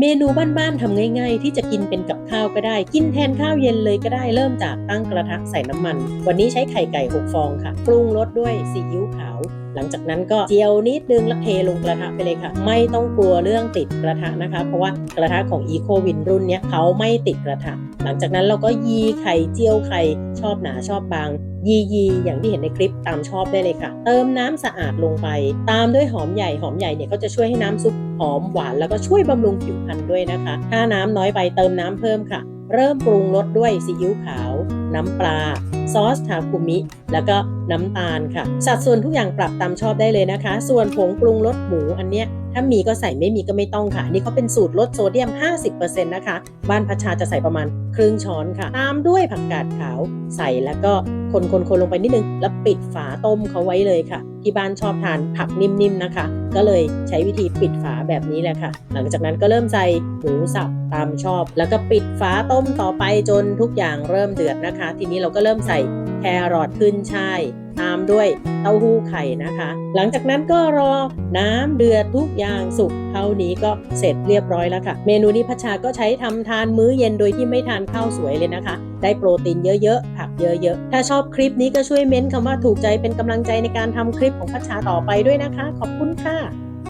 เมนูบ้านๆทำง่าย ๆ ที่จะกินเป็นกับข้าวก็ได้ กินแทนข้าวเย็นเลยก็ได้เริ่มจากตั้งกระทะใส่น้ำมัน วันนี้ใช้ไข่ไก่6ฟองค่ะ ปรุงรสด้วยซีอิ๊วขาว หลังจากนั้นก็เจียวนิดนึงแล้วเทลงกระทะไปเลยค่ะ ไม่ต้องกลัวเรื่องติดกระทะนะคะ เพราะว่ากระทะของ Eco Win รุ่นเนี้ยเขาไม่ติดกระทะ หลังจากนั้นเราก็ยีไข่เจียวไข่ชอบหนาชอบบาง ยียีอย่างที่เห็นในคลิปตามชอบได้เลยค่ะ เติมน้ำสะอาดลงไป ตามด้วยหอมใหญ่หอมใหญ่เนี่ยก็จะช่วยให้น้ำซุปหอมหวานแล้วก็ช่วยบำรุงผิวพรรณด้วยนะคะ ถ้าน้ำน้อยไปเติมน้ำเพิ่มค่ะเริ่มปรุงรสด้วยซีอิ๊วขาว น้ำปลา ซอสทาคุมิ แล้วก็ น้ำตาลค่ะ สัดส่วนทุกอย่างปรับตามชอบได้เลยนะคะ ส่วนผงปรุงรสหมูอันเนี้ยถ้ามีก็ใส่ไม่มีก็ไม่ต้องค่ะนนี่เขาเป็นสูตรลดโซเดียม 50%นะคะ บ้านพัชชาจะใส่ประมาณครึ่งช้อนค่ะ ตามด้วยผักกาดขาวใส่แล้วก็คนคนคนลงไปนิดนึง แล้วปิดฝาต้มเขาไว้เลยค่ะ ที่บ้านชอบทานผักนิ่มๆนะคะ ก็เลยใช้วิธีปิดฝาแบบนี้แหละค่ะ หลังจากนั้นก็เริ่มใส่หมูสับตามชอบ แล้วก็ปิดฝาต้มต่อไปจนทุกอย่างเริ่มเดือดนะคะ ทีนี้เราก็เริ่มใส่แครอทขึ้นช่ายตามด้วยเต้าหู้ไข่นะคะ หลังจากนั้นก็รอน้ำเดือดทุกอย่างสุกเท่านี้ก็เสร็จเรียบร้อยแล้วค่ะ เมนูนี้พัชชาก็ใช้ทำทานมื้อเย็นโดยที่ไม่ทานข้าวสวยเลยนะคะ ได้โปรตีนเยอะๆ ผักเยอะๆ ถ้าชอบคลิปนี้ก็ช่วยเม้นคำว่าถูกใจเป็นกำลังใจในการทำคลิปของพัชชาต่อไปด้วยนะคะ ขอบคุณค่ะ